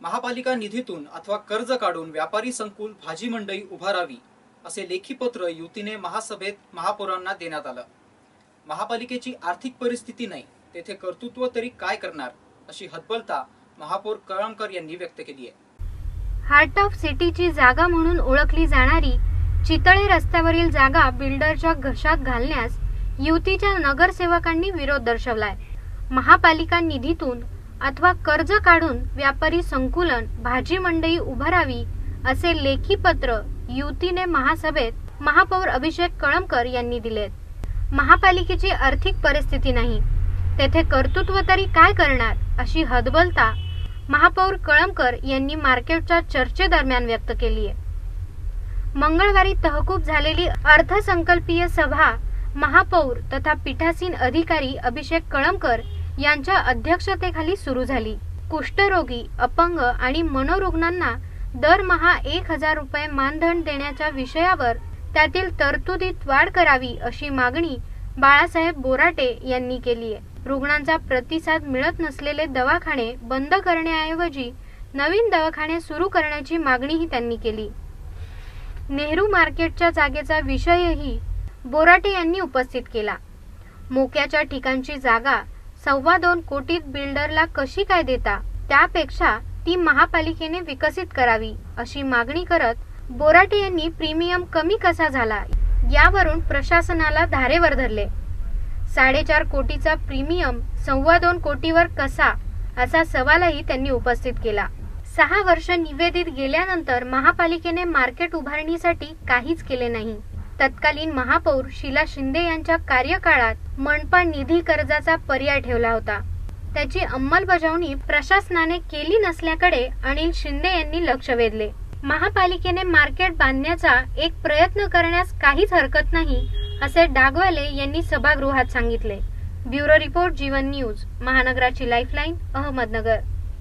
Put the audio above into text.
महापालिका निधीतून अथवा कर्ज काढून व्यापारी संकुल भाजी मंडई उभारावी असे लेखी पत्र युतीने महासभेत महापौरांना देण्यात आलं. महापालिकेची आर्थिक परिस्थिती नाही तेथे कर्तृत्व तरी काय करणार अशी हतबलता महापौर कळमकर यांनी व्यक्त केली आहे. हार्ट ऑफ सिटीची जागा म्हणून ओळखली जाणारी चितळे रस्त्यावरील जागा बिल्डरच्या घशात घालण्यास युतीच्या नगरसेवकांनी विरोध दर्शवलाय. महापालिका निधीतून अथवा कर्ज काढून व्यापारी संकुलन भाजी मंडई उभारावी असे लेखी पत्र युतीने महासभेत महापौर अभिषेक कळमकर यांनी दिलेत. महापालिकेची आर्थिक परिस्थिती नाही. तेथे कर्तृत्व तरी काय करणार अशी हदबलता महापौर कळमकर यांनी मार्केटच्या चर्चेदरम्यान व्यक्त केली आहे. मंगळवारी तहकूब झालेली अर्थसंकल्पीय सभा महापौर तथा पीठासीन अधिकारी अभिषेक कळमकर यांच्या अध्यक्षतेखाली सुरू झाली. कुष्ठरोगी अपंग आणि मनोरुग्णांना दरमहा एक हजार रुपये मानधन देण्याच्या विषयावर त्यातील तरतुदीत वाढ करावी अशी मागणी बाळासाहेब बोराटे यांनी केली आहे रुग्णांचा प्रतिसाद मिळत नसलेले दवाखाने बंद करण्याऐवजी नवीन दवाखाने सुरू करण्याची मागणीही त्यांनी केली. नेहरू मार्केटच्या जागेचा विषयही बोराटे यांनी उपस्थित केला. मोक्याच्या ठिकाणची जागा सव्वा दोन कोटीत बिल्डरला कशी काय देता? त्यापेक्षा ती महापालिकेने विकसित करावी अशी मागणी करत बोराटे यांनी प्रीमियम कमी कसा झाला यावरून प्रशासनाला धारेवर धरले. साडेचार कोटीचा प्रीमियम सव्वा दोन कोटीवर कसा असा सवालही त्यांनी उपस्थित केला. सहा वर्ष निवेदित गेल्यानंतर महापालिकेने मार्केट उभारणीसाठी काहीच केले नाही. तत्कालीन महापौर शीला शिंदे यांच्या कार्यकाळात मनपा निधी कर्जाचा पर्याय ठेवला होता. त्याची अंमलबजावणी प्रशासनाने केली नसल्याकडे अनिल शिंदे यांनी लक्ष वेधले. महापालिकेने मार्केट बांधण्याचा एक प्रयत्न करण्यास काहीच हरकत नाही असे डागवाले यांनी सभागृहात सांगितले. ब्युरो रिपोर्ट जीवन न्यूज महानगराची लाईफलाईन अहमदनगर.